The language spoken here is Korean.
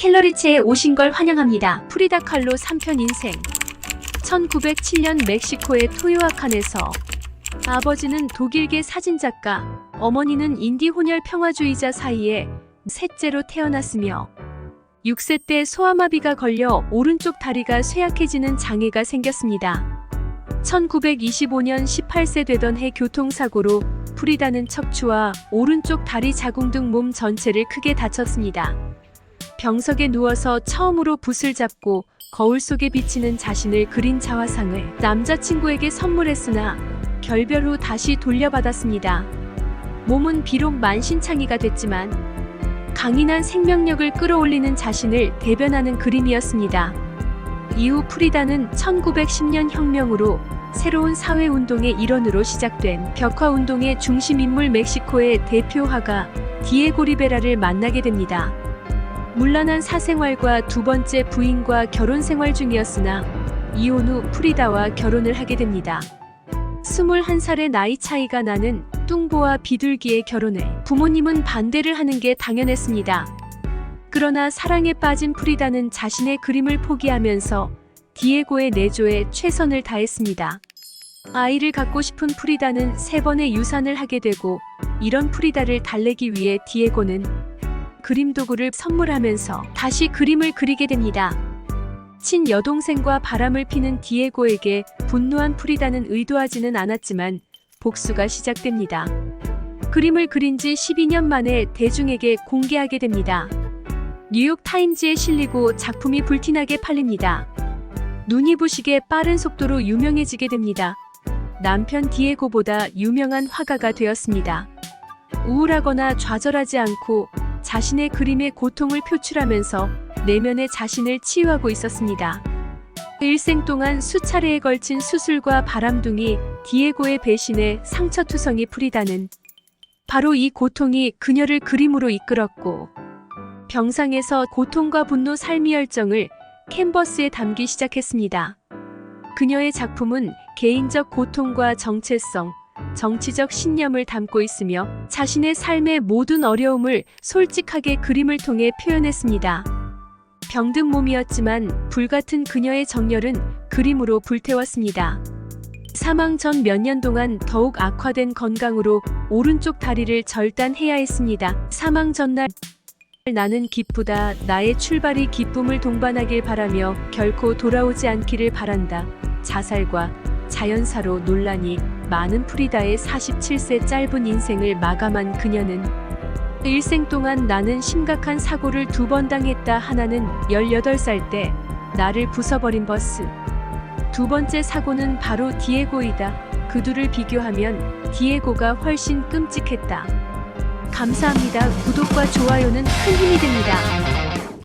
캘러리체에 오신 걸 환영합니다. 프리다 칼로 3편 인생. 1907년 멕시코의 토요아칸에서 아버지는 독일계 사진작가, 어머니는 인디 혼혈 평화주의자 사이에 셋째로 태어났으며 6세 때 소아마비가 걸려 오른쪽 다리가 쇠약해지는 장애가 생겼습니다. 1925년 18세 되던 해 교통사고로 프리다는 척추와 오른쪽 다리 자궁 등 몸 전체를 크게 다쳤습니다. 병석에 누워서 처음으로 붓을 잡고 거울 속에 비치는 자신을 그린 자화상을 남자친구에게 선물했으나 결별 후 다시 돌려받았습니다. 몸은 비록 만신창이가 됐지만 강인한 생명력을 끌어올리는 자신을 대변하는 그림이었습니다. 이후 프리다는 1910년 혁명으로 새로운 사회운동의 일원으로 시작된 벽화운동의 중심인물 멕시코의 대표 화가 디에고 리베라를 만나게 됩니다. 문란한 사생활과 두 번째 부인과 결혼 생활 중이었으나 이혼 후 프리다와 결혼을 하게 됩니다. 21살의 나이 차이가 나는 뚱보와 비둘기의 결혼에 부모님은 반대를 하는 게 당연했습니다. 그러나 사랑에 빠진 프리다는 자신의 그림을 포기하면서 디에고의 내조에 최선을 다했습니다. 아이를 갖고 싶은 프리다는 세 번의 유산을 하게 되고 이런 프리다를 달래기 위해 디에고는 그림 도구를 선물하면서 다시 그림을 그리게 됩니다. 친 여동생과 바람을 피는 디에고에게 분노한 프리다는 의도하지는 않았지만 복수가 시작됩니다. 그림을 그린 지 12년 만에 대중에게 공개하게 됩니다. 뉴욕 타임즈에 실리고 작품이 불티나게 팔립니다. 눈이 부시게 빠른 속도로 유명해지게 됩니다. 남편 디에고보다 유명한 화가가 되었습니다. 우울하거나 좌절하지 않고 자신의 그림의 고통을 표출하면서 내면의 자신을 치유하고 있었습니다. 일생 동안 수차례에 걸친 수술과 바람둥이 디에고의 배신에 상처투성이 프리다는 바로 이 고통이 그녀를 그림으로 이끌었고 병상에서 고통과 분노 삶의 열정을 캔버스에 담기 시작했습니다. 그녀의 작품은 개인적 고통과 정체성, 정치적 신념을 담고 있으며 자신의 삶의 모든 어려움을 솔직하게 그림을 통해 표현했습니다. 병든 몸이었지만 불같은 그녀의 정열은 그림으로 불태웠습니다. 사망 전 몇 년 동안 더욱 악화된 건강으로 오른쪽 다리를 절단해야 했습니다. 사망 전날 나는 기쁘다. 나의 출발이 기쁨을 동반하길 바라며 결코 돌아오지 않기를 바란다. 자살과 자연사로 논란이 많은 프리다의 47세 짧은 인생을 마감한 그녀는 일생 동안 나는 심각한 사고를 두 번 당했다. 하나는 18살 때 나를 부숴버린 버스. 두 번째 사고는 바로 디에고이다. 그 둘을 비교하면 디에고가 훨씬 끔찍했다. 감사합니다. 구독과 좋아요는 큰 힘이 됩니다.